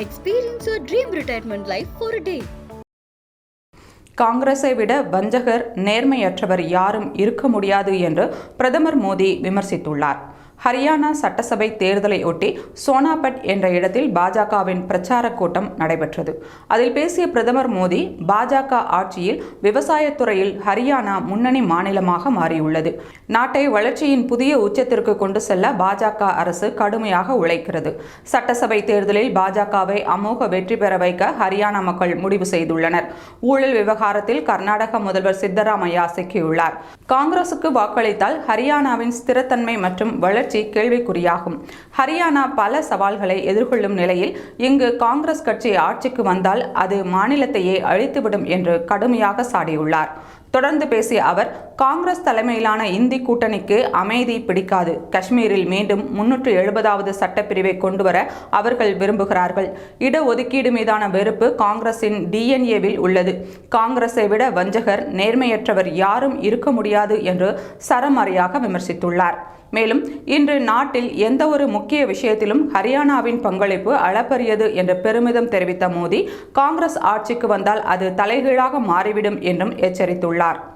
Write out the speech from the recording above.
Experience your dream retirement life for day காங்கிரஸை விட வஞ்சகர் நேர்மையற்றவர் யாரும் இருக்க முடியாது என்று பிரதமர் மோடி விமர்சித்துள்ளார். ஹரியானா சட்டசபை தேர்தலை ஒட்டி சோனாபட் என்ற இடத்தில் பாஜகவின் பிரச்சார கூட்டம் நடைபெற்றது. அதில் பேசிய பிரதமர் மோடி பாஜக ஆட்சியில் விவசாயத்துறையில் ஹரியானா முன்னணி மாநிலமாக மாறியுள்ளது. நாட்டை வளர்ச்சியின் புதிய உச்சத்திற்கு கொண்டு செல்ல பாஜக அரசு கடுமையாக உழைக்கிறது. சட்டசபை தேர்தலில் பாஜகவை அமோக வெற்றி பெற வைக்க ஹரியானா மக்கள் முடிவு செய்துள்ளனர். ஊழல் விவகாரத்தில் கர்நாடக முதல்வர் சித்தராமையா சிக்கியுள்ளார். காங்கிரசுக்கு வாக்களித்தால் ஹரியானாவின் ஸ்திரத்தன்மை மற்றும் வளர்ச்சி கேள்விக்குறியாகும். ஹரியானா பல சவால்களை எதிர்கொள்ளும் நிலையில் இங்கு காங்கிரஸ் கட்சி ஆட்சிக்கு வந்தால் அது மாநிலத்தையே அழித்துவிடும் என்று கடுமையாக சாடியுள்ளார். தொடர்ந்து பேசிய அவர் காங்கிரஸ் தலைமையிலான இந்தி கூட்டணிக்கு அமைதி பிடிக்காது. காஷ்மீரில் மீண்டும் முன்னூற்று எழுபதாவது சட்டப்பிரிவை கொண்டுவர அவர்கள் விரும்புகிறார்கள். இடஒதுக்கீடு மீதான வெறுப்பு காங்கிரசின் டிஎன்ஏவில் உள்ளது. காங்கிரஸை விட வஞ்சகர் நேர்மையற்றவர் யாரும் இருக்க முடியாது என்று சரமாரியாக விமர்சித்துள்ளார். மேலும் இன்று நாட்டில் எந்த ஒரு முக்கிய விஷயத்திலும் ஹரியானாவின் பங்களிப்பு அளப்பரியது என்று பெருமிதம் தெரிவித்த மோடி காங்கிரஸ் ஆட்சிக்கு வந்தால் அது தலைகீழாக மாறிவிடும் என்றும் எச்சரித்துள்ளார். தெரிவித்துள்ளார்